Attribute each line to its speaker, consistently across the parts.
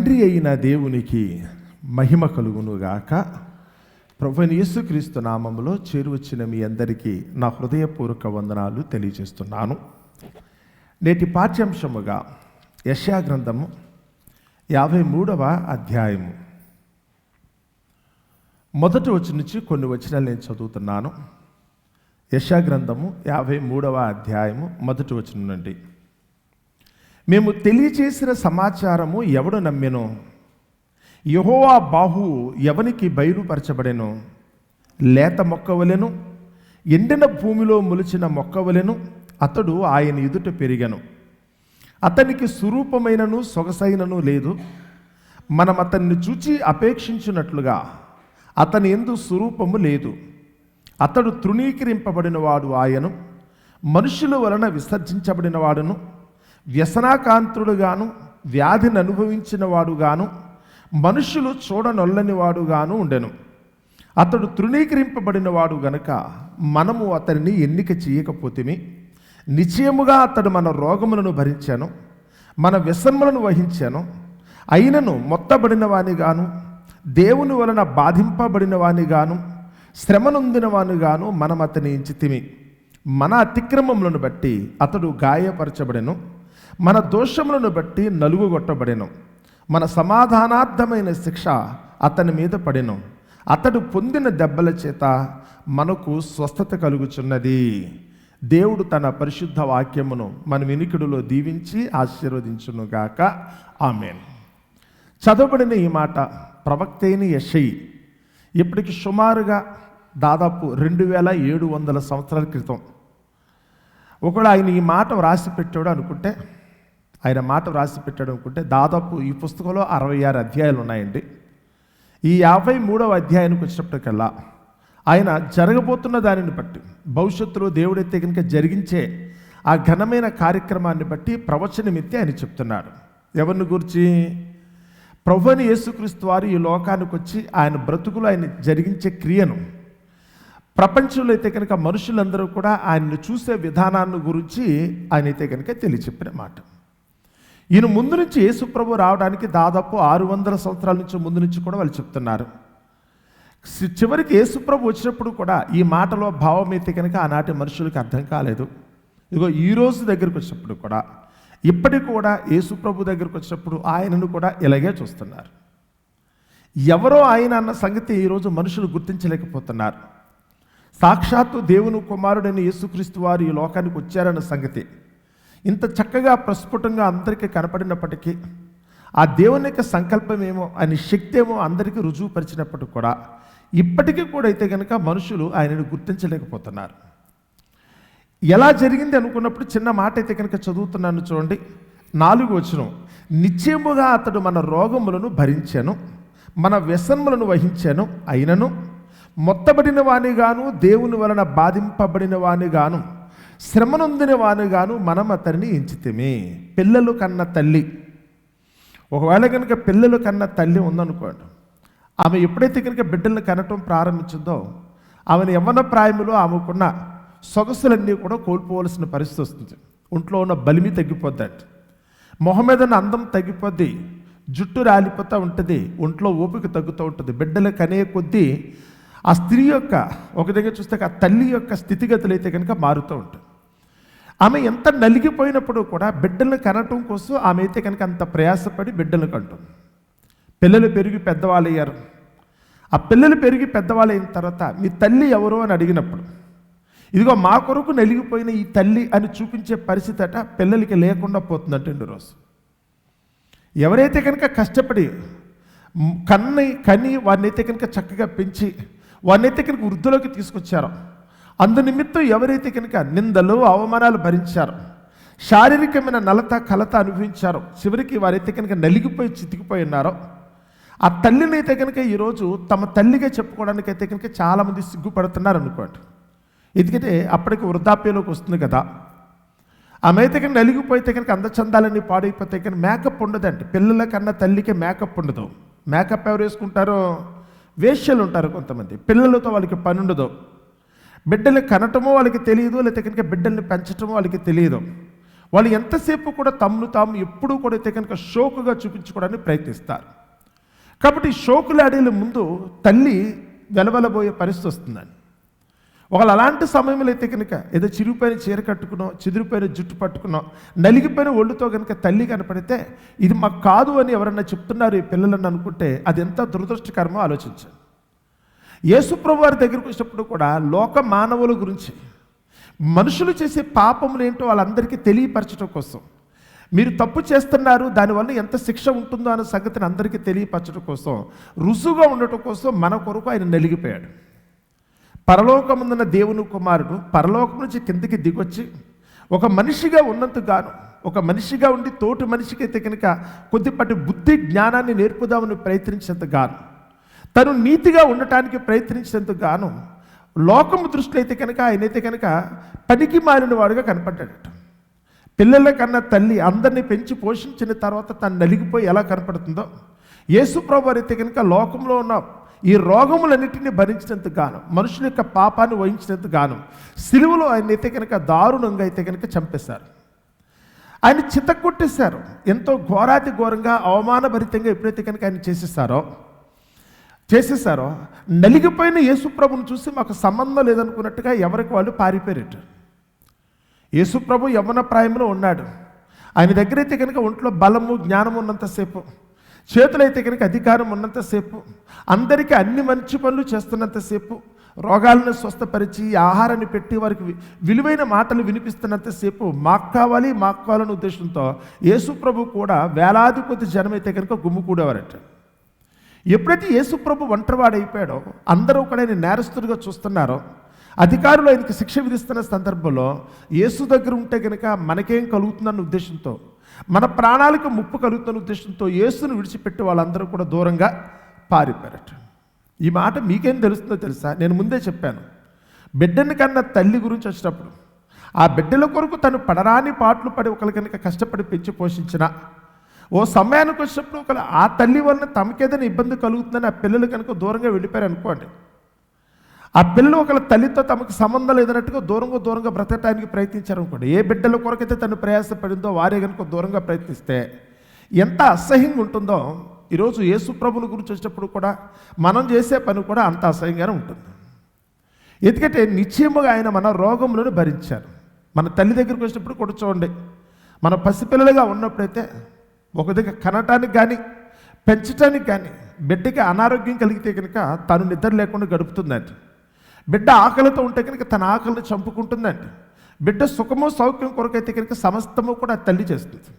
Speaker 1: తండ్రి అయిన దేవునికి మహిమ కలుగునుగాక. ప్రభుని యేసుక్రీస్తు నామంలో చేరువచ్చిన మీ అందరికీ నా హృదయపూర్వక వందనాలు తెలియజేస్తున్నాను. నేటి పాఠ్యాంశముగా యశా గ్రంథము యాభై మూడవ అధ్యాయము. మొదటి వచ్చి నుంచి కొన్ని వచనాలు నేను చదువుతున్నాను. యశా గ్రంథము యాభై మూడవ అధ్యాయము మొదటి వచనం నుండి. మేము తెలియచేసిన సమాచారము ఎవడు నమ్మెను? యహోవా బాహు ఎవనికి బయలుపరచబడెను? లేత మొక్కవలెను ఎండిన భూమిలో మొలిచిన మొక్కవలెను అతడు ఆయన ఎదుట పెరిగను. అతనికి స్వరూపమైనను సొగసైనను లేదు. మనం అతన్ని చూచి అపేక్షించినట్లుగా అతని ఎందు స్వరూపము లేదు. అతడు తృణీకరింపబడినవాడు ఆయను. మనుషుల వలన విసర్జించబడినవాడును. వ్యసనాకాంతుడుగాను వ్యాధిని అనుభవించిన వాడుగాను మనుషులు చూడనొల్లని వాడుగాను ఉండెను. అతడు తృణీకరింపబడిన వాడు గనుక మనము అతనిని ఎన్నిక చేయకపోతేమి. నిశ్చయముగా అతడు మన రోగములను భరించాను మన వ్యసనములను వహించాను. అయినను మొత్తబడిన వానిగాను దేవుని వలన బాధింపబడిన వానిగాను శ్రమనొందిన వానిగాను మనం అతని ఎంచితిమి. మన అతిక్రమములను బట్టి అతడు గాయపరచబడెను. మన దోషములను బట్టి నలుగుగొట్టబడెను. మన సమాధానార్థమైన శిక్ష అతని మీద పడెను. అతడు పొందిన దెబ్బల చేత మనకు స్వస్థత కలుగుచున్నది. దేవుడు తన పరిశుద్ధ వాక్యమును మన వినికిడిలో దీవించి ఆశీర్వదించునుగాక. ఆమెన్. చదవబడిన ఈ మాట ప్రవక్త అయిన యషయి. ఇప్పటికి సుమారుగా దాదాపు రెండు వేల ఏడు వందల సంవత్సరాల క్రితం. ఒకవేళ ఆయన ఈ మాట వ్రాసి పెట్టాడు అనుకుంటే ఆయన మాట వ్రాసి పెట్టాడు అనుకుంటే దాదాపు ఈ పుస్తకంలో అరవై ఆరు అధ్యాయాలు ఉన్నాయండి. ఈ యాభై మూడవ అధ్యాయానికి వచ్చినప్పటికల్లా ఆయన జరగబోతున్న దానిని బట్టి భవిష్యత్తులో దేవుడైతే కనుక జరిగించే ఆ ఘనమైన కార్యక్రమాన్ని బట్టి ప్రవచనమిత్తి ఆయన చెప్తున్నాడు. ఎవరిని గురించి? ప్రభుని యేసుక్రీస్తు వారు ఈ లోకానికి వచ్చి ఆయన బ్రతుకులు ఆయన జరిగించే క్రియను ప్రపంచంలో అయితే కనుక మనుషులందరూ కూడా ఆయన్ని చూసే విధానాన్ని గురించి ఆయన అయితే కనుక తెలియచెప్పిన మాట. ఈయన ముందు నుంచి యేసుప్రభు రావడానికి దాదాపు ఆరు వందల సంవత్సరాల నుంచి ముందు నుంచి కూడా వాళ్ళు చెప్తున్నారు. చివరికి యేసుప్రభు వచ్చినప్పుడు కూడా ఈ మాటలో భావం అయితే కనుక ఆనాటి మనుషులకు అర్థం కాలేదు. ఇదిగో ఈ రోజు దగ్గరికి వచ్చినప్పుడు కూడా ఇప్పటికి కూడా యేసుప్రభు దగ్గరికి వచ్చినప్పుడు ఆయనను కూడా ఇలాగే చూస్తున్నారు. ఎవరో ఆయన అన్న సంగతి ఈరోజు మనుషులు గుర్తించలేకపోతున్నారు. సాక్షాత్తు దేవుని కుమారుడైన యేసుక్రీస్తు వారు ఈ లోకానికి వచ్చారన్న సంగతి. ఇంత చక్కగా ప్రస్ఫుటంగా అందరికీ కనపడినప్పటికీ ఆ దేవుని యొక్క సంకల్పం ఏమో ఆయన శక్తి ఏమో అందరికీ రుజువుపరిచినప్పటికి కూడా ఇప్పటికీ కూడా అయితే కనుక మనుషులు ఆయనను గుర్తించలేకపోతున్నారు. ఎలా జరిగింది అనుకున్నప్పుడు చిన్న మాట అయితే కనుక చదువుతున్నాను చూడండి. నాలుగు వచనం. నిశ్చయముగా అతడు మన రోగములను భరించాను మన వ్యసనములను వహించాను అయినను. మొత్తబడిన వాణిగాను దేవుని వలన బాధింపబడిన గాను శ్రమనొందిన గాను మనం అతన్ని ఎంచితేమే. పిల్లలు కన్న తల్లి. ఒకవేళ కనుక పిల్లలు కన్న తల్లి ఉందనుకోండి ఆమె ఎప్పుడైతే కనుక బిడ్డలను కనటం ప్రారంభించిందో ఆమెను యవ్వన ప్రాయములో ఆమెకున్న సొగసులన్నీ కూడా కోల్పోవలసిన పరిస్థితి వస్తుంది. ఒంట్లో ఉన్న బలిమి తగ్గిపోద్దండి. మొహం మీద అందం తగ్గిపోద్ది. జుట్టు రాలిపోతూ ఉంటుంది. ఒంట్లో ఓపిక తగ్గుతూ ఉంటుంది. బిడ్డలు కనే కొద్దీ ఆ స్త్రీ యొక్క ఒక దగ్గర చూస్తే ఆ తల్లి యొక్క స్థితిగతులు అయితే కనుక మారుతూ ఉంటాయి. ఆమె ఎంత నలిగిపోయినప్పుడు కూడా బిడ్డలను కనటం కోసం ఆమె అయితే కనుక అంత ప్రయాసపడి బిడ్డలను కంటుంది. పిల్లలు పెరిగి పెద్దవాళ్ళు అయ్యారు. ఆ పిల్లలు పెరిగి పెద్దవాళ్ళు అయిన తర్వాత మీ తల్లి ఎవరు అని అడిగినప్పుడు ఇదిగో మా కొరకు నలిగిపోయిన ఈ తల్లి అని చూపించే పరిస్థితి అట పిల్లలకి లేకుండా పోతుందంటండి రోజు. ఎవరైతే కనుక కష్టపడి కన్ని కని వారినైతే కనుక చక్కగా పెంచి వారినైతే కనుక వృద్ధిలోకి తీసుకొచ్చారో అందు నిమిత్తం ఎవరైతే కనుక నిందలు అవమానాలు భరించారో శారీరకమైన నలత కలత అనుభవించారో చివరికి వారైతే కనుక నలిగిపోయి చితికిపోయి ఉన్నారో ఆ తల్లిని అయితే కనుక ఈరోజు తమ తల్లిగా చెప్పుకోవడానికి అయితే కనుక చాలామంది సిగ్గుపడుతున్నారు అనుకోండి. ఎందుకంటే అప్పటికి వృద్ధాప్యంలోకి వస్తుంది కదా. ఆమె అయితే కనుక నలిగిపోయితే కనుక అందచందాలన్నీ పాడైపోతే కనుక మేకప్ ఉండదండి. పిల్లల కన్నా తల్లికే మేకప్ ఉండదు. మేకప్ ఎవరు వేసుకుంటారో వేష్యలు ఉంటారు కొంతమంది. పిల్లలతో వాళ్ళకి పని ఉండదు. బిడ్డల్ని కనటమో వాళ్ళకి తెలియదు లేకపోతే కనుక బిడ్డల్ని పెంచటమో వాళ్ళకి తెలియదు. వాళ్ళు ఎంతసేపు కూడా తమను తాము ఎప్పుడూ కూడా అయితే కనుక షోకుగా చూపించుకోవడానికి ప్రయత్నిస్తారు. కాబట్టి ఈ షోకులాడేల ముందు తల్లి వెలవెలబోయే పరిస్థితి వస్తుందని ఒకళ్ళు అలాంటి సమయంలో అయితే కనుక ఏదో చిరిగిపోయిన చీర కట్టుకునో చిదిరిపోయిన జుట్టు పట్టుకునో నలిగిపోయిన ఒళ్ళుతో కనుక తల్లి కనపడితే ఇది మాకు కాదు అని ఎవరన్నా చెప్తున్నారు ఈ పిల్లలని అనుకుంటే అది ఎంత దురదృష్టకరమో ఆలోచించండి. యేసుప్రభు వారి దగ్గరికి వచ్చినప్పుడు కూడా లోక మానవుల గురించి మనుషులు చేసే పాపములు ఏంటో వాళ్ళందరికీ తెలియపరచడం కోసం మీరు తప్పు చేస్తున్నారు దానివల్ల ఎంత శిక్ష ఉంటుందో అనే సంగతిని అందరికీ తెలియపరచడం కోసం రుసుగా ఉండటం కోసం మన కొరకు ఆయన నలిగిపోయాడు. పరలోకముందున్న దేవుని కుమారుడు పరలోకం నుంచి కిందికి దిగొచ్చి ఒక మనిషిగా ఉన్నంతగాను గాను ఒక మనిషిగా ఉండి తోటి మనిషికి అయితే కనుక కొద్దిపాటి బుద్ధి జ్ఞానాన్ని నేర్పుదామని ప్రయత్నించేంతగాను గాను తను నీతిగా ఉండటానికి ప్రయత్నించేందుకు గాను లోకము దృష్టిలో అయితే కనుక ఆయన అయితే కనుక పనికి మారిన వాడుగా కనపడ్డాడట. పిల్లల కన్నా తల్లి అందరినీ పెంచి పోషించిన తర్వాత తను నలిగిపోయి ఎలా కనపడుతుందో యేసుప్రభు అయితే కనుక లోకంలో ఉన్న ఈ రోగములన్నిటిని భరించినందుకు గాను మనుషుల యొక్క పాపాన్ని వహించినందుకు గాను సిలువలో ఆయన అయితే కనుక దారుణంగా అయితే కనుక చంపేశారు. ఆయన చిత్తకొట్టేశారు ఎంతో ఘోరాతి ఘోరంగా అవమానభరితంగా ఎప్పుడైతే కనుక ఆయన చేసేస్తారో చేసేసారో? నలిగిపోయిన యేసుప్రభుని చూసి మాకు సంబంధం లేదనుకున్నట్టుగా ఎవరికి వాళ్ళు పారిపోయారట. యేసుప్రభు యవన ప్రాయంలో ఉన్నాడు. ఆయన దగ్గర అయితే కనుక ఒంట్లో బలము జ్ఞానం ఉన్నంతసేపు చేతులైతే కనుక అధికారం ఉన్నంతసేపు అందరికీ అన్ని మంచి పనులు చేస్తున్నంతసేపు రోగాలను స్వస్థపరిచి ఆహారాన్ని పెట్టి వారికి వి- విలువైన మాటలు వినిపిస్తున్నంతసేపు మాకు కావాలి మాకు కావాలనే ఉద్దేశంతో యేసుప్రభు కూడా వేలాది కొద్ది జనమైతే కనుక గుమ్ముకూడేవారట ఎప్పుడైతే యేసుప్రభు ఒంటరివాడైపోయాడో అందరూ కూడా ఆయన నేరస్తుడిగా చూస్తున్నారో అధికారులు ఆయనకి శిక్ష విధిస్తున్న సందర్భంలో యేసు దగ్గర ఉంటే కనుక మనకేం కలుగుతుందన్న ఉద్దేశంతో మన ప్రాణాలకు ముప్పు కలుగుతున్న ఉద్దేశంతో యేసును విడిచిపెట్టి వాళ్ళందరూ కూడా దూరంగా పారిపోయారట. ఈ మాట మీకేం తెలుస్తుందో తెలుసా? నేను ముందే చెప్పాను. బిడ్డని కన్నా తల్లి గురించి వచ్చినప్పుడు ఆ బిడ్డల కొరకు తను పడరాని పాటలు పడి ఒకరి కనుక కష్టపడి పెంచి పోషించిన ఓ సమయానికి వచ్చినప్పుడు ఒకవేళ ఆ తల్లి వలన తమకేదైనా ఇబ్బంది కలుగుతుందని ఆ పిల్లలు కనుక దూరంగా వెళ్ళిపోయారు అనుకోండి ఆ పిల్లలు ఒకళ్ళ తల్లితో తమకు సంబంధం లేదన్నట్టుగా దూరంగా దూరంగా బ్రతకడానికి ప్రయత్నించారు అనుకోండి ఏ బిడ్డల కొరకైతే తను ప్రయాసపడిందో వారే కనుక దూరంగా ప్రయత్నిస్తే ఎంత అసహ్యంగా ఉంటుందో ఈరోజు యేసుప్రభుని గురించి వచ్చినప్పుడు కూడా మనం చేసే పని కూడా అంత అసహ్యంగానే ఉంటుంది. ఎందుకంటే నిశ్చయముగా ఆయన మన రోగములను భరించారు. మన తల్లి దగ్గరికి వచ్చినప్పుడు కూడా చూడండి మన పసిపిల్లలుగా ఉన్నప్పుడైతే ఒక దగ్గర కనటానికి కానీ పెంచటానికి కానీ బిడ్డకి అనారోగ్యం కలిగితే కనుక తను నిద్ర లేకుండా గడుపుతుందండి. బిడ్డ ఆకలితో ఉంటే కనుక తన ఆకలిని చంపుకుంటుందండి. బిడ్డ సుఖము సౌఖ్యం కొరకైతే కనుక సమస్తము కూడా తల్లి చేస్తుంది.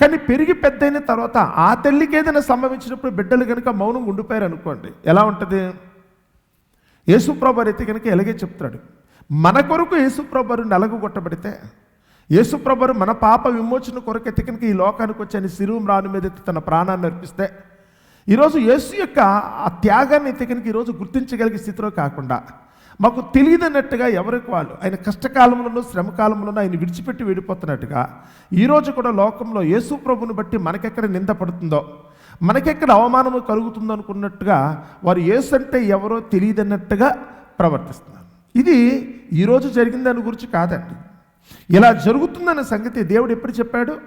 Speaker 1: కానీ పెరిగి పెద్దయిన తర్వాత ఆ తల్లికి ఏదైనా సంభవించినప్పుడు బిడ్డలు కనుక మౌనం ఉండిపోయారు అనుకోండి ఎలా ఉంటుంది? యేసుప్రభు అయితే కనుక ఎలాగే చెప్తాడు మన కొరకు యేసుప్రభు నలగొట్టబడితే యేసుప్రభు మన పాప విమోచన కొరకు ఎతికనికి ఈ లోకానికి వచ్చి అని శిరువు రాను మీద తన ప్రాణాన్ని అర్పిస్తే ఈరోజు యేసు యొక్క ఆ త్యాగాన్ని ఎతికనికి ఈరోజు గుర్తించగలిగే స్థితిలో కాకుండా మాకు తెలియదన్నట్టుగా ఎవరికి వాళ్ళు ఆయన కష్టకాలంలోనూ శ్రమకాలంలోనూ ఆయన విడిచిపెట్టి వెళ్ళిపోతున్నట్టుగా ఈరోజు కూడా లోకంలో యేసు ప్రభుని బట్టి మనకెక్కడ నింద పడుతుందో మనకెక్కడ అవమానము కలుగుతుందో అనుకున్నట్టుగా వారు యేసు అంటే ఎవరో తెలియదన్నట్టుగా ప్రవర్తిస్తున్నారు. ఇది ఈరోజు జరిగిన దాని గురించి కాదండి. ఇలా జరుగుతుందన్న సంగతి దేవుడు ఎప్పుడు చెప్పాడు?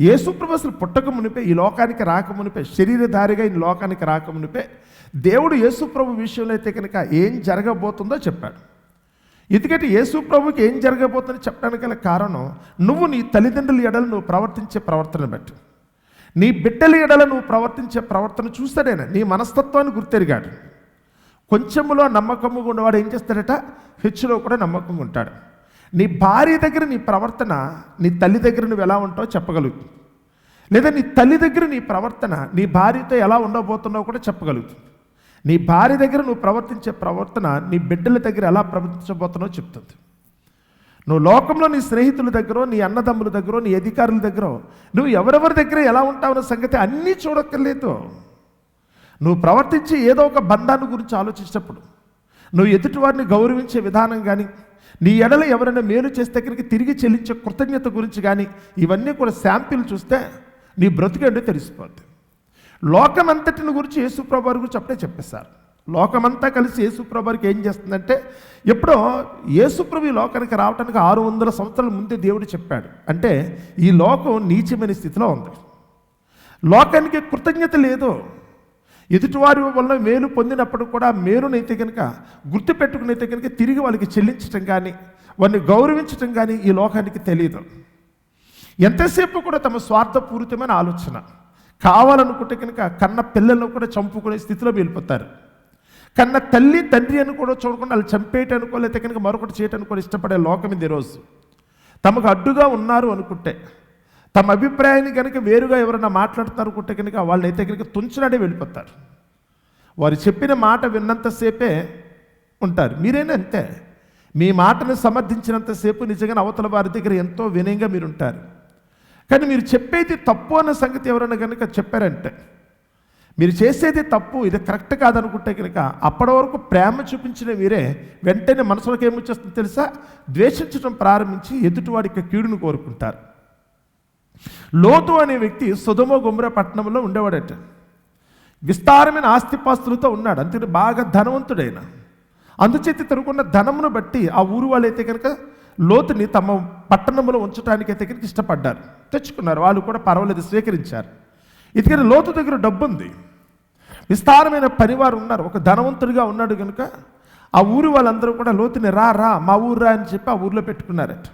Speaker 1: యేసుప్రభసులు పుట్టక మునిపే ఈ లోకానికి రాక మునిపే శరీరధారిగా ఈ లోకానికి రాక మునిపే దేవుడు యేసుప్రభు విషయంలో అయితే కనుక ఏం జరగబోతుందో చెప్పాడు. ఎందుకంటే యేసుప్రభుకి ఏం జరగబోతుందో చెప్పడానికి గల కారణం నువ్వు నీ తల్లిదండ్రుల ఎడలు నువ్వు ప్రవర్తించే ప్రవర్తన బట్టి. నీ బిడ్డల ఎడల నువ్వు ప్రవర్తించే ప్రవర్తన చూస్తాడేనా నీ మనస్తత్వాన్ని గుర్తెరిగాడు. కొంచెములో నమ్మకముగా ఉన్నవాడు ఏం చేస్తాడట? హెచ్చులో కూడా నమ్మకంగా ఉంటాడు. నీ భార్య దగ్గర నీ ప్రవర్తన నీ తల్లి దగ్గర నువ్వు ఎలా ఉంటావో చెప్పగలుగుతుంది లేదా నీ తల్లి దగ్గర నీ ప్రవర్తన నీ భార్యతో ఎలా ఉండబోతున్నావు కూడా చెప్పగలుగుతుంది నీ భార్య దగ్గర నువ్వు ప్రవర్తించే ప్రవర్తన నీ బిడ్డల దగ్గర ఎలా ప్రవర్తించబోతున్నావో చెప్తుంది. నువ్వు లోకంలో నీ స్నేహితుల దగ్గర నీ అన్నదమ్ముల దగ్గర నీ అధికారుల దగ్గర నువ్వు ఎవరెవరి దగ్గర ఎలా ఉంటావన్న సంగతి అన్నీ చూడక్కర్లేదు. నువ్వు ప్రవర్తించి ఏదో ఒక బంధాన్ని గురించి ఆలోచించినప్పుడు నువ్వు ఎదుటి వారిని గౌరవించే విధానం కానీ నీ ఎడల ఎవరైనా మేలు చేస్తే దగ్గరికి తిరిగి చెల్లించే కృతజ్ఞత గురించి కానీ ఇవన్నీ కూడా శాంపిల్ చూస్తే నీ బ్రతుకంటే తెలిసిపోద్ది. లోకమంతటిని గురించి యేసుప్రభు వారి గురించి అప్పుడే చెప్పేశారు. లోకమంతా కలిసి యేసుప్రభుకి ఏం చేస్తుందంటే ఎప్పుడో యేసుప్రభు ఈ లోకానికి రావడానికి ఆరు వందల సంవత్సరాల ముందే దేవుడు చెప్పాడు. అంటే ఈ లోకం నీచమైన స్థితిలో ఉంది. లోకానికి కృతజ్ఞత లేదు. ఎదుటివారి వల్ల మేలు పొందినప్పుడు కూడా మేలునైతే కనుక గుర్తుపెట్టుకునైతే కనుక తిరిగి వాళ్ళకి చెల్లించటం కానీ వారిని గౌరవించటం కానీ ఈ లోకానికి తెలియదు. ఎంతసేపు కూడా తమ స్వార్థపూరితమైన ఆలోచన. కావాలనుకుంటే కనుక కన్న పిల్లలను కూడా చంపుకునే స్థితిలో వెళ్ళిపోతారు. కన్న తల్లి తండ్రి అని కూడా చూడకుండా వాళ్ళు చంపేయటం లేకపోతే కనుక మరొకటి చేయటం కూడా ఇష్టపడే లోకం ఇది ఈరోజు. తమకు అడ్డుగా ఉన్నారు అనుకుంటే తమ అభిప్రాయాన్ని కనుక వేరుగా ఎవరైనా మాట్లాడతారు అనుకుంటే కనుక వాళ్ళు అయితే కనుక తుంచినాడే వెళ్ళిపోతారు. వారు చెప్పిన మాట విన్నంతసేపే ఉంటారు. మీరైనా అంతే. మీ మాటను సమర్థించినంతసేపు నిజంగా అవతల వారి దగ్గర ఎంతో వినయంగా మీరు ఉంటారు కానీ మీరు చెప్పేది తప్పు అన్న సంగతి ఎవరైనా కనుక చెప్పారంటే మీరు చేసేది తప్పు ఇది కరెక్ట్ కాదనుకుంటే కనుక అప్పటి వరకు ప్రేమ చూపించిన మీరే వెంటనే మనసులోకి ఏమొచ్చేస్తుంది తెలుసా? ద్వేషించడం ప్రారంభించి ఎదుటివాడికి కీడును కోరుకుంటారు. లోతు అనే వ్యక్తి సుధమ గుమ్ర పట్టణంలో ఉండేవాడట. విస్తారమైన ఆస్తిపాస్తులతో ఉన్నాడు. అంతే బాగా ధనవంతుడైన. అందుచేత తనకున్న ధనమును బట్టి ఆ ఊరు వాళ్ళైతే కనుక లోతుని తమ పట్టణంలో ఉంచడానికి అయితే కనుక ఇష్టపడ్డారు. తెచ్చుకున్నారు. వాళ్ళు కూడా పర్వాలేదు స్వీకరించారు. ఇదికని లోతు దగ్గర డబ్బు ఉంది విస్తారమైన పనివారు ఉన్నారు. ఒక ధనవంతుడిగా ఉన్నాడు కనుక ఆ ఊరు వాళ్ళందరూ కూడా లోతుని రా రా మా ఊరు రా అని చెప్పి ఆ ఊర్లో పెట్టుకున్నారట.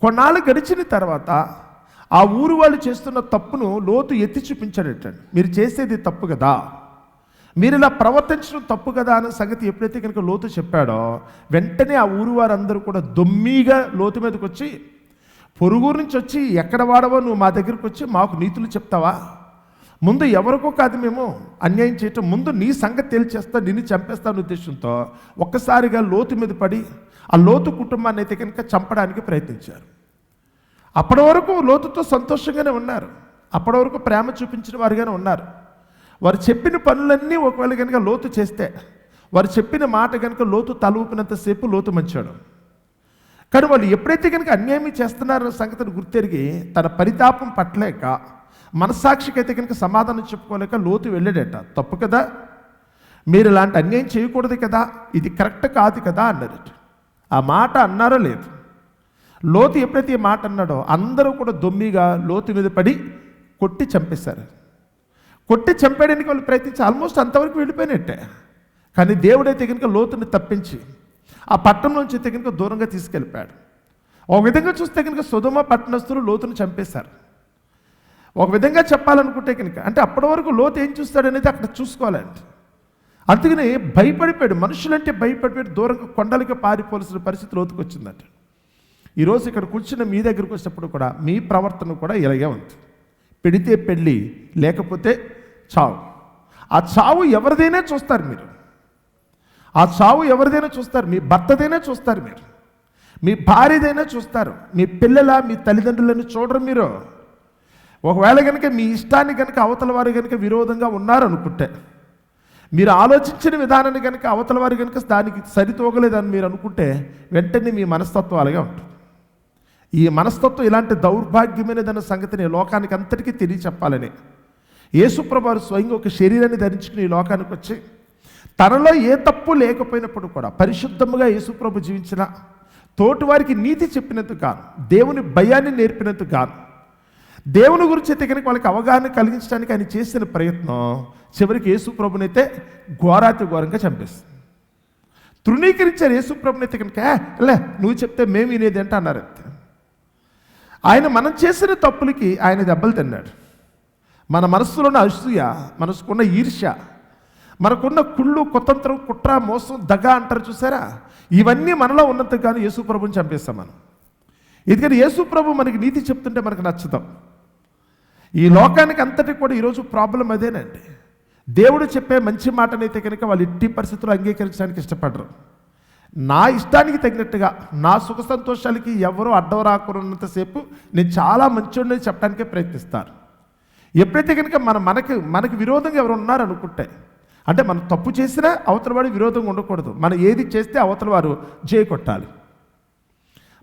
Speaker 1: కొన్నాళ్ళు గడిచిన తర్వాత ఆ ఊరు వాళ్ళు చేస్తున్న తప్పును లోతు ఎత్తి చూపించాడట. మీరు చేసేది తప్పు కదా. మీరు ఇలా ప్రవర్తించడం తప్పు కదా అనే సంగతి ఎప్పుడైతే కనుక లోతు చెప్పాడో వెంటనే ఆ ఊరు వారందరూ కూడా దొమ్మిగా లోతు మీదకి వచ్చి పొరుగురు నుంచి వచ్చి ఎక్కడ వాడవో నువ్వు మా దగ్గరికి వచ్చి మాకు నీతులు చెప్తావా? ముందు ఎవరికో కాదు మేము అన్యాయం చేయటం. ముందు నీ సంగతి తేల్చేస్తా నిన్ను చంపేస్తాను ఉద్దేశంతో ఒక్కసారిగా లోతు మీద పడి ఆ లోతు కుటుంబాన్ని అయితే కనుక చంపడానికి ప్రయత్నించారు. అప్పటి వరకు లోతుతో సంతోషంగానే ఉన్నారు. అప్పటి వరకు ప్రేమ చూపించిన వారుగానే ఉన్నారు. వారు చెప్పిన పనులన్నీ ఒకవేళ కనుక లోతు చేస్తే వారు చెప్పిన మాట కనుక లోతు తల ఊపినంతసేపు లోతు మంచాడు. కానీ వాళ్ళు ఎప్పుడైతే కనుక అన్యాయం చేస్తున్నారన్న సంగతిని గుర్తెరిగి తన పరితాపం పట్టలేక మనస్సాక్షికి అయితే కనుక సమాధానం చెప్పుకోలేక లోతు వెళ్ళాడట. తప్పు కదా? మీరు ఇలాంటి అన్యాయం చేయకూడదు కదా? ఇది కరెక్ట్ కాదు కదా? అన్నారు ఆ మాట అన్నారో లేదు? లోతు ఎప్పుడైతే ఈ మాట అన్నాడో అందరూ కూడా దొమ్మిగా లోతు మీద పడి కొట్టి చంపేశారు. కొట్టి చంపేయడానికి వాళ్ళు ప్రయత్నించి ఆల్మోస్ట్ అంతవరకు వెళ్ళిపోయినట్టే. కానీ దేవుడైతే కనుక లోతుని తప్పించి ఆ పట్టణం నుంచి అయితే కనుక దూరంగా తీసుకెళ్ళిపోయాడు. ఒక విధంగా చూస్తే కనుక సుధమ పట్టణస్తులు లోతుని చంపేశారు. ఒక విధంగా చెప్పాలనుకుంటే కనుక అంటే అప్పటి వరకు లోతు ఏం చూస్తాడనేది అక్కడ చూసుకోవాలండి. అందుకని భయపడిపోయాడు. మనుషులంటే భయపడిపోయాడు. దూరంగా కొండలకి పారిపోవలసిన పరిస్థితి లోతుకు వచ్చిందట ఈరోజు ఇక్కడ కూర్చున్న మీ దగ్గరకు వచ్చినప్పుడు కూడా మీ ప్రవర్తన కూడా ఇలాగే ఉంది. పెడితే పెళ్ళి లేకపోతే చావు. ఆ చావు ఎవరిదైనా చూస్తారు మీరు. ఆ చావు ఎవరిదైనా చూస్తారు. మీ భర్తదైనా చూస్తారు మీరు. మీ భార్యదైనా చూస్తారు. మీ పిల్లల మీ తల్లిదండ్రులను చూడరు మీరు. ఒకవేళ కనుక మీ ఇష్టాన్ని కనుక అవతల వారు కనుక విరోధంగా ఉన్నారనుకుంటే మీరు ఆలోచించిన విధానాన్ని కనుక అవతల వారు కనుక దానికి సరితూగలేదని మీరు అనుకుంటే వెంటనే మీ మనస్తత్వం అలాగే ఉంటుంది. ఈ మనస్తత్వం ఇలాంటి దౌర్భాగ్యమైనదన్న సంగతిని లోకానికి అంతటికీ తెలియచెప్పాలని. చెప్పాలని స్వయంగా ఒక శరీరాన్ని ధరించుకుని ఈ లోకానికి వచ్చి తనలో ఏ తప్పు లేకపోయినప్పుడు కూడా పరిశుద్ధముగా యేసుప్రభు జీవించిన తోటివారికి నీతి చెప్పినందుకు కాను దేవుని భయాన్ని నేర్పినందుకు కాను దేవుని గురించి అయితే కనుక వాళ్ళకి అవగాహన కలిగించడానికి ఆయన చేసిన ప్రయత్నం చివరికి యేసుప్రభునైతే ఘోరాతి ఘోరంగా చంపేస్తుంది తృణీకరించారు యేసుప్రభునైతే కనుక లే నువ్వు చెప్తే మేము వినేది అంటే అన్నారు అంతే. ఆయన మనం చేసిన తప్పులకి ఆయన దెబ్బలు తిన్నాడు. మన మనస్సులో ఉన్న అసూయ మనసుకున్న ఈర్ష్య మనకున్న కుళ్ళు కుతంత్రం కుట్ర మోసం దగ అంటారు చూసారా? ఇవన్నీ మనలో ఉన్నంత కానీ యేసు ప్రభుని చంపేస్తాం మనం. ఎందుకని? యేసు ప్రభు మనకి నీతి చెప్తుంటే మనకు నచ్చుతాం ఈ లోకానికి అంతటి కూడా ఈరోజు ప్రాబ్లం అదేనండి. దేవుడు చెప్పే మంచి మాటనైతే కనుక వాళ్ళు ఎట్టి పరిస్థితుల్లో అంగీకరించడానికి ఇష్టపడరు. నా ఇష్టానికి తగినట్టుగా నా సుఖ సంతోషాలకి ఎవరు అడ్డం రాకున్నంతసేపు నేను చాలా మంచోడిని చెప్పడానికే ప్రయత్నిస్తారు. ఎప్పుడైతే కనుక మన మనకి మనకి విరోధంగా ఎవరు ఉన్నారు అనుకుంటే అంటే మనం తప్పు చేసినా అవతల వాడి విరోధంగా ఉండకూడదు. మనం ఏది చేస్తే అవతల వారు జయ కొట్టాలి.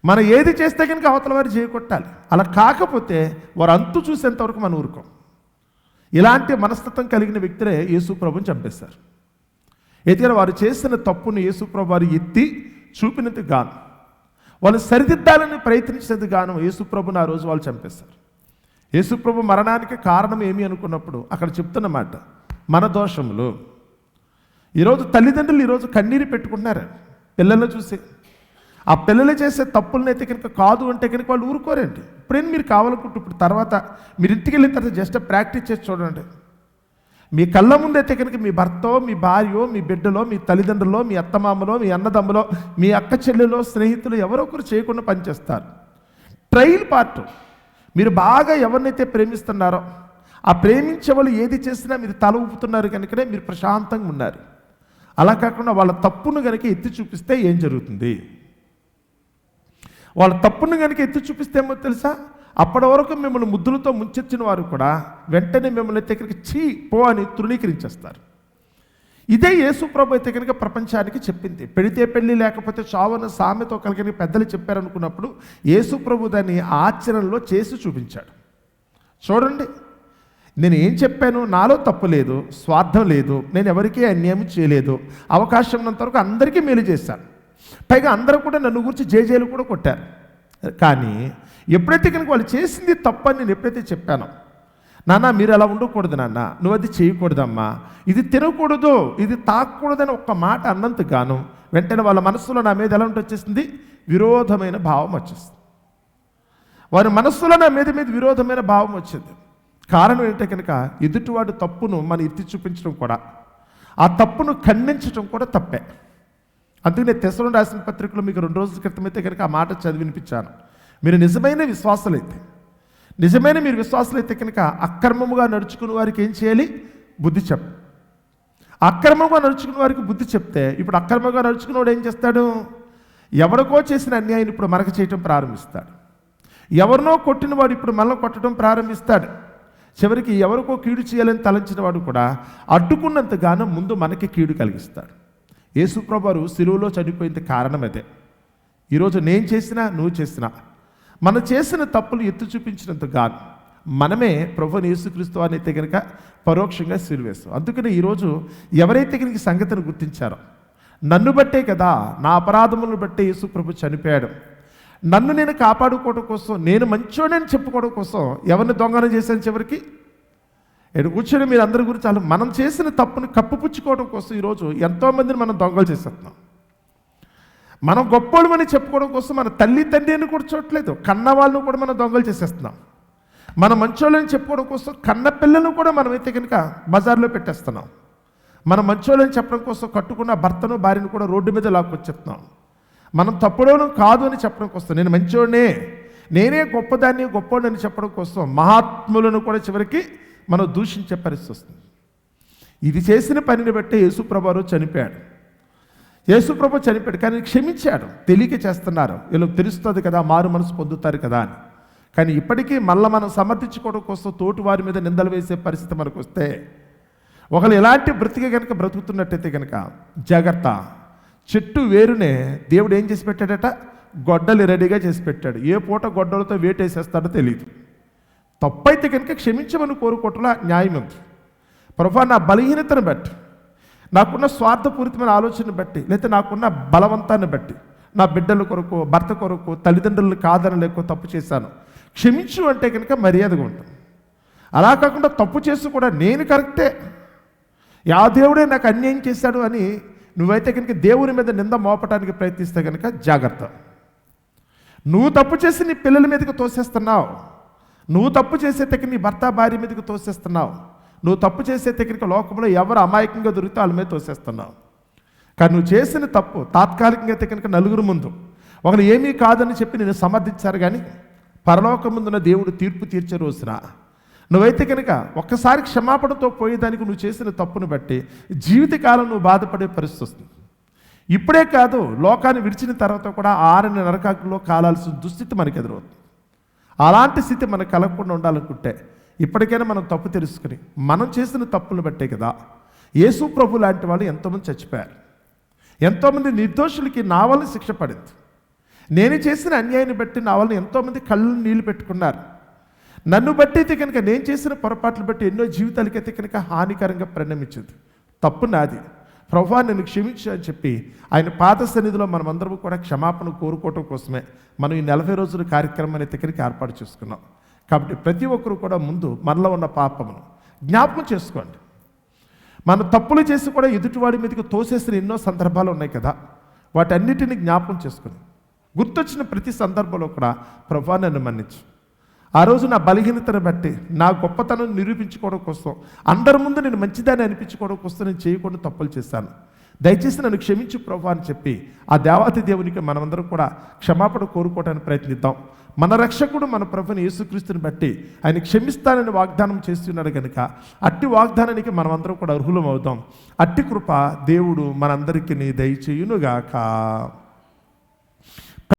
Speaker 1: మనం ఏది చేస్తే కనుక అవతల వారు జయ కొట్టాలి. అలా కాకపోతే వారు అంతు చూసేంతవరకు మనం ఊరుకోం. ఇలాంటి మనస్తత్వం కలిగిన వ్యక్తులే యేసు ప్రభుని చంపేశారు. ఎందుకంటే వారు చేసిన తప్పును యేసుప్రభు వారు ఎత్తి చూపినది గాను వాళ్ళు సరిదిద్దాలని ప్రయత్నించినది గాను యేసుప్రభుని ఆ రోజు వాళ్ళు చంపేశారు. యేసుప్రభు మరణానికి కారణం ఏమి అనుకున్నప్పుడు అక్కడ చెప్తున్నమాట మన దోషములు. ఈరోజు తల్లిదండ్రులు ఈరోజు కన్నీరు పెట్టుకుంటున్నారు పిల్లల్ని చూసి. ఆ పిల్లలు చేసే తప్పులనైతే కనుక కాదు అంటే కనుక వాళ్ళు ఊరుకోరండి. ఇప్పుడేం మీరు కావాలనుకుంటే ఇప్పుడు తర్వాత మీరు ఇంటికి వెళ్ళిన తర్వాత జస్ట్ ప్రాక్టీస్ చేసి చూడండి. మీ కళ్ళ ముందైతే కనుక మీ భర్తో మీ భార్యో మీ బిడ్డలో మీ తల్లిదండ్రులో మీ అత్తమామలో మీ అన్నదమ్ములో మీ అక్క చెల్లెలో స్నేహితులు ఎవరో ఒకరు చేయకుండా పనిచేస్తారు. Trail part. మీరు బాగా ఎవరినైతే ప్రేమిస్తున్నారో ఆ ప్రేమించే వాళ్ళు ఏది చేసినా మీరు తల ఊపుతున్నారు కనుకనే మీరు ప్రశాంతంగా ఉన్నారు అలా కాకుండా వాళ్ళ తప్పును కనుక ఎత్తి చూపిస్తే ఏం జరుగుతుంది? వాళ్ళ తప్పును కనుక ఎత్తి చూపిస్తే ఏమో తెలుసా? అప్పటి వరకు మిమ్మల్ని ముద్దులతో ముంచెచ్చిన వారు కూడా వెంటనే మిమ్మల్ని దగ్గరికి చీ పో అని తృణీకరించేస్తారు. ఇదే యేసుప్రభు అయితే కనుక ప్రపంచానికి చెప్పింది. పెడితే పెళ్ళి లేకపోతే చావన సామెతో కలిగిన పెద్దలు చెప్పారనుకున్నప్పుడు యేసుప్రభు దాన్ని ఆచరణలో చేసి చూపించాడు. చూడండి నేను ఏం చెప్పాను? నాలో తప్పు లేదు స్వార్థం లేదు నేను ఎవరికీ అన్యాయం చేయలేదు అవకాశం ఉన్నంత వరకు అందరికీ మేలు చేశాను. పైగా అందరూ కూడా నన్ను గురించి జేజేలు కూడా కొట్టారు. కానీ ఎప్పుడైతే కనుక వాళ్ళు చేసింది తప్పని నేను ఎప్పుడైతే చెప్పానో నాన్న మీరు అలా ఉండకూడదు నాన్న నువ్వు అది చేయకూడదమ్మా ఇది తినకూడదు ఇది తాకూడదని ఒక్క మాట అన్నంత గాను వెంటనే వాళ్ళ మనస్సులో నా మీద ఎలా ఉంటే వచ్చేసింది? విరోధమైన భావం వచ్చేస్తుంది వారి మనస్సులో నా మీద మీద విరోధమైన భావం వచ్చింది. కారణం ఏంటంటే కనుక ఎదుటివాడు తప్పును మనం ఎత్తి చూపించడం కూడా ఆ తప్పును ఖండించడం కూడా తప్పే. అందుకనే తెసరం రాసిన పత్రికలో మీకు రెండు రోజుల క్రితం అయితే కనుక ఆ మాట చదివినిపించాను. మీరు నిజమైన విశ్వాసులైతే నిజమైన మీరు విశ్వాసులైతే కనుక అక్రమముగా నడుచుకున్న వారికి ఏం చేయాలి? బుద్ధి చెప్ అక్రమంగా నడుచుకున్న వారికి బుద్ధి చెప్తే ఇప్పుడు అక్రమంగా నడుచుకున్నవాడు ఏం చేస్తాడు? ఎవరికో చేసిన అన్యాయాన్ని ఇప్పుడు మరక చేయటం ప్రారంభిస్తాడు. ఎవరినో కొట్టిన వాడు ఇప్పుడు మళ్ళీ కొట్టడం ప్రారంభిస్తాడు. చివరికి ఎవరికో కీడు చేయాలని తలంచిన వాడు కూడా అడ్డుకున్నంతగానో ముందు మనకి కీడు కలిగిస్తాడు. యేసుప్రభువారు సిలువలో చనిపోయింది కారణం అదే ఈరోజు నేను చేసినా నువ్వు చేసినా మనం చేసిన తప్పులు ఎత్తు చూపించినంత గాను మనమే ప్రభు యేసుక్రీస్తు అని అయితే కనుక పరోక్షంగా సిలువేస్తాం. అందుకనే ఈరోజు ఎవరైతే కనుక ఈ సంగతిని గుర్తించారో నన్ను బట్టే కదా నా అపరాధములను బట్టే యేసు ప్రభు చనిపోయాడు. నన్ను నేను కాపాడుకోవడం కోసం నేను మంచోడని చెప్పుకోవడం కోసం ఎవరిని దొంగన చేశాను చివరికి? ఇక్కడ కూర్చొని మీరు అందరి గురించి అలా మనం చేసిన తప్పును కప్పుపుచ్చుకోవడం కోసం ఈరోజు ఎంతోమందిని మనం దొంగలు చేసేస్తున్నాం. మనం గొప్పవాళ్ళమని చెప్పుకోవడం కోసం మన తల్లి తండ్రిని కూడా చూడట్లేదు కన్న వాళ్ళను కూడా మనం దొంగలు చేసేస్తున్నాం. మన మంచోళ్ళని చెప్పుకోవడం కోసం కన్న పిల్లలను కూడా మనం అయితే కనుక బజార్లో పెట్టేస్తున్నాం. మన మంచోళ్ళని చెప్పడం కోసం కట్టుకున్న భర్తను భార్యను కూడా రోడ్డు మీద లాక్కొచ్చేస్తున్నాం. మనం తప్పుడోను కాదు అని చెప్పడం కోసం నేను మంచోడే నేనే గొప్పదాన్ని గొప్పోడని చెప్పడం కోసం మహాత్ములను కూడా చివరికి మనం దూషించే పరిస్థితి వస్తుంది. ఇది చేసిన పనిని బట్టే యేసుప్రభు చనిపోయాడు. యేసుప్రభు చనిపోయాడు కానీ క్షమించాడు. తెలియక చేస్తున్నారు. వీళ్ళకి తెలుస్తుంది కదా మారు మనసు పొందుతారు కదా అని. కానీ ఇప్పటికీ మళ్ళీ మనం సమర్థించుకోవడం కోసం తోటి వారి మీద నిందలు వేసే పరిస్థితి మనకు వస్తే ఒకళ్ళు ఎలాంటి బ్రతికి కనుక బ్రతుకుతున్నట్టయితే కనుక జాగ్రత్త. చెట్టు వేరునే దేవుడు ఏం చేసి పెట్టాడట? గొడ్డలు రెడీగా చేసి పెట్టాడు. ఏ పూట గొడ్డలతో వేటేసేస్తాడో తెలియదు తప్పైతే కనుక క్షమించమని కోరుకోవటంలో న్యాయం ఉంది. ప్రభా నా బలహీనతను బట్టి నాకున్న స్వార్థపూరితమైన ఆలోచనను బట్టి లేకపోతే నాకున్న బలవంతాన్ని బట్టి నా బిడ్డల కొరకు భర్త కొరకు తల్లిదండ్రులు కాదని లేకో తప్పు చేశాను. క్షమించు అంటే కనుక మర్యాదగా ఉంటుంది అలా కాకుండా తప్పు చేసి కూడా నేను కరెక్టే. యా దేవుడే నాకు అన్యాయం చేశాడు అని నువ్వైతే కనుక దేవుని మీద నింద మోపటానికి ప్రయత్నిస్తే కనుక జాగ్రత్త. నువ్వు తప్పు చేసి నీ పిల్లల మీదకి తోసేస్తున్నావు. నువ్వు తప్పు చేసే తెగ నీ భర్త భార్య మీదకి తోసేస్తున్నావు. నువ్వు తప్పు చేసే తెగనిక లోకంలో ఎవరు అమాయకంగా దొరికితే వాళ్ళ మీద తోసేస్తున్నావు. కానీ నువ్వు చేసిన తప్పు తాత్కాలికంగా అయితే కనుక నలుగురు ముందు. ఒకరు ఏమీ కాదని చెప్పి నేను సమర్థించారు కానీ పరలోకం ముందున్న దేవుడు తీర్పు తీర్చే రోజున. నువ్వైతే కనుక ఒక్కసారి క్షమాపణతో పోయేదానికి నువ్వు చేసిన తప్పును బట్టి జీవితకాలం నువ్వు బాధపడే పరిస్థితి వస్తుంది. ఇప్పుడే కాదు లోకాన్ని విడిచిన తర్వాత కూడా ఆరని నరకాకుల్లో కాలాల్సిన దుస్థితి మనకు ఎదురవుతుంది అలాంటి స్థితి మనకు కలగకుండా ఉండాలనుకుంటే ఇప్పటికైనా మనం తప్పు తెలుసుకుని మనం చేసిన తప్పులు బట్టే కదా. యేసు ప్రభు లాంటి వాళ్ళు ఎంతోమంది చచ్చిపోయారు. ఎంతోమంది నిర్దోషులకి నా వల్ల శిక్ష పడింది. నేను చేసిన అన్యాయాన్ని బట్టి నా వల్ల ఎంతోమంది కళ్ళు నీళ్ళు పెట్టుకున్నారు. నన్ను బట్టి అయితే కనుక నేను చేసిన పొరపాట్లు బట్టి ఎన్నో జీవితాలకైతే కనుక హానికరంగా పరిణమించింది. తప్పు నాది. ప్రభా నేను క్షమించు అని చెప్పి ఆయన పాత సన్నిధిలో మనమందరం కూడా క్షమాపణ కోరుకోవటం కోసమే మనం ఈ నలభై రోజుల కార్యక్రమాన్ని దగ్గరికి ఏర్పాటు చేసుకున్నాం. కాబట్టి ప్రతి ఒక్కరు కూడా ముందు మనలో ఉన్న పాపమును జ్ఞాపకం చేసుకోండి. మన తప్పులు చేసి కూడా ఎదుటివాడి మీదకి తోసేసిన ఎన్నో సందర్భాలు ఉన్నాయి కదా. వాటన్నిటిని జ్ఞాపకం చేసుకుని గుర్తొచ్చిన ప్రతి సందర్భంలో కూడా ప్రభా నన్ను మన్నించు. ఆ రోజు నా బలహీనతను బట్టి నా గొప్పతనం నిరూపించుకోవడం కోసం అందరి ముందు నేను మంచిదాన్ని అనిపించుకోవడం కోసం నేను చేయకుండా తప్పులు చేశాను. దయచేసి నన్ను క్షమించు ప్రభు అని చెప్పి ఆ దేవాతి దేవునికి మనమందరం కూడా క్షమాపణ కోరుకోవడానికి ప్రయత్నిద్దాం. మన రక్షకుడు మన ప్రభుని యేసుక్రీస్తుని బట్టి ఆయన క్షమిస్తానని వాగ్దానం చేస్తున్నాడు కనుక అట్టి వాగ్దానానికి మనమందరం కూడా అర్హులం అవుతాం అట్టి కృప దేవుడు మనందరికీ దయచేయునుగాక.